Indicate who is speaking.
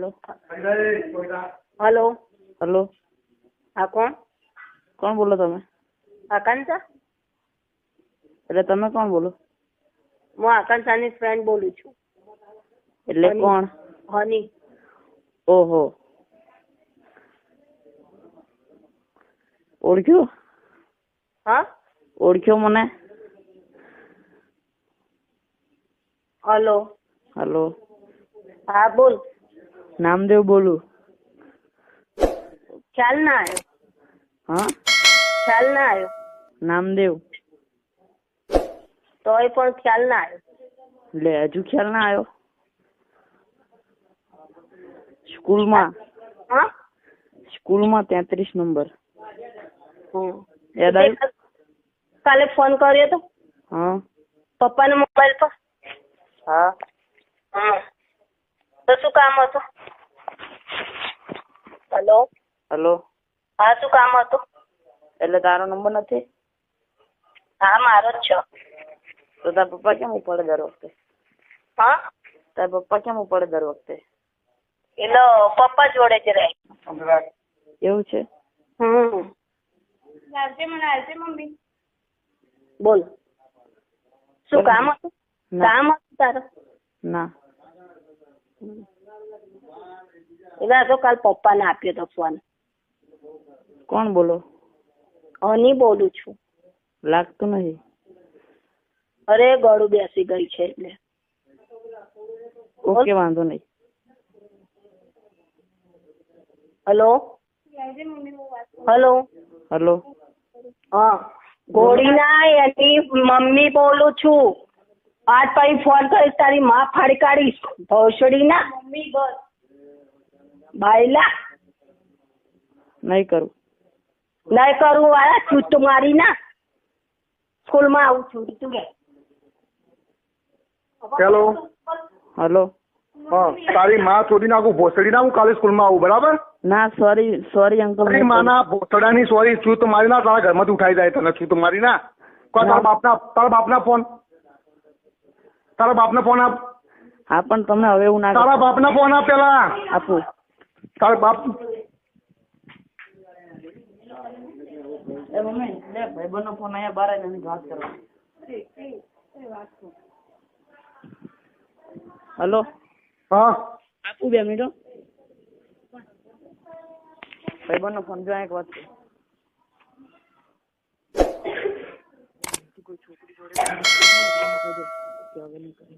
Speaker 1: Hello
Speaker 2: hello.
Speaker 1: Hello.
Speaker 2: હા કોણ?
Speaker 1: કોણ બોલો તમે?
Speaker 2: આકાંક્ષા?
Speaker 1: એટલે તમે કોણ બોલો?
Speaker 2: હું આકાંક્ષાની ફ્રેન્ડ બોલું છું.
Speaker 1: એટલે કોણ?
Speaker 2: હની.
Speaker 1: ઓહો. ઓળખ્યો?
Speaker 2: હા?
Speaker 1: ઓળખ્યો મને?
Speaker 2: હલો.
Speaker 1: હલો.
Speaker 2: હા બોલ.
Speaker 1: નામદેવ બોલું.
Speaker 2: ખ્યાલ ના આવ્યો.
Speaker 1: હા?
Speaker 2: ખ્યાલ ના આવ્યો.
Speaker 1: નામદેવ.
Speaker 2: તોય પણ ખ્યાલ ના આવ્યો.
Speaker 1: એટલે હજુ ખ્યાલ ના આવ્યો? સ્કૂલમાં?
Speaker 2: હા?
Speaker 1: સ્કૂલમાં તેત્રીસ નંબર.
Speaker 2: હમ.
Speaker 1: યાદ આવ્યું
Speaker 2: કાલે ફોન કર્યો તો?
Speaker 1: હા.
Speaker 2: પપ્પાના મોબાઈલ પર?
Speaker 1: હા.
Speaker 2: હા તો શું કામ હતું? હલો.
Speaker 1: હેલો.
Speaker 2: હા શું કામ હતું?
Speaker 1: એટલે તારો નંબર નથી?
Speaker 2: હા મારો જ છે.
Speaker 1: તો તારા પપ્પા કેમ ઉપાડે દર વખતે?
Speaker 2: હા?
Speaker 1: તારા પપ્પા કેમ ઉપાડે દર વખતે?
Speaker 2: એટલે પપ્પા જોડે જ રહે.
Speaker 1: એવું છે?
Speaker 2: હમ. બોલ. શું કામ હતું? કામ હતું તારું?
Speaker 1: ના.
Speaker 2: એટલે તો કાલ પપ્પાને આપ્યો તો ફોન
Speaker 1: કોણ બોલો?
Speaker 2: હની બોલું છું.
Speaker 1: લાગતું નથી
Speaker 2: અરે ગળું બેસી ગઈ છે એટલે.
Speaker 1: ઓકે વાંધો નહીં.
Speaker 2: હલો? હલો?
Speaker 1: હલો?
Speaker 2: હા. ગોળીના એની મમ્મી બોલું છું. આજ પછી ફોન કરીશ તારી માં ફાડી કાઢીશ. ભોસડીના? બાયલા.
Speaker 1: નહીં કરું.
Speaker 2: નહીં કરું વાળા ચૂટ મારી ના. સ્કૂલમાં આવું છું તું કે.
Speaker 3: Hello
Speaker 1: hello.
Speaker 3: હા તારી માં શોધી નાખું ભોસડી ના હું કાલે સ્કૂલમાં આવું બરાબર?
Speaker 1: ના સોરી સોરી અંકલ
Speaker 3: તારી માના ભોસડાની સોરી છૂત મારી ના તારા ઘરમાંથી ઉઠાઈ જાય તને છૂત મારી ના. કોઈ તારા બાપના તારા બાપના ફોન તારા બાપના ફોન આપ.
Speaker 1: હા પણ તમે હવે એવું ના
Speaker 3: તારા
Speaker 1: બાપ
Speaker 3: બાપના ફોન આપ પેલા.
Speaker 1: આપું.
Speaker 3: તારા બાપ
Speaker 1: એ મમ્મી લે ભાઈબંધનો ફોન અહીંયા બાર આવીને એની વાત કરવા હલો
Speaker 3: હા
Speaker 1: આપું બે મિનિટ. ભાઈબંધનો ફોન જો એક વાત છે કોઈ છોકરી જોડે કરે.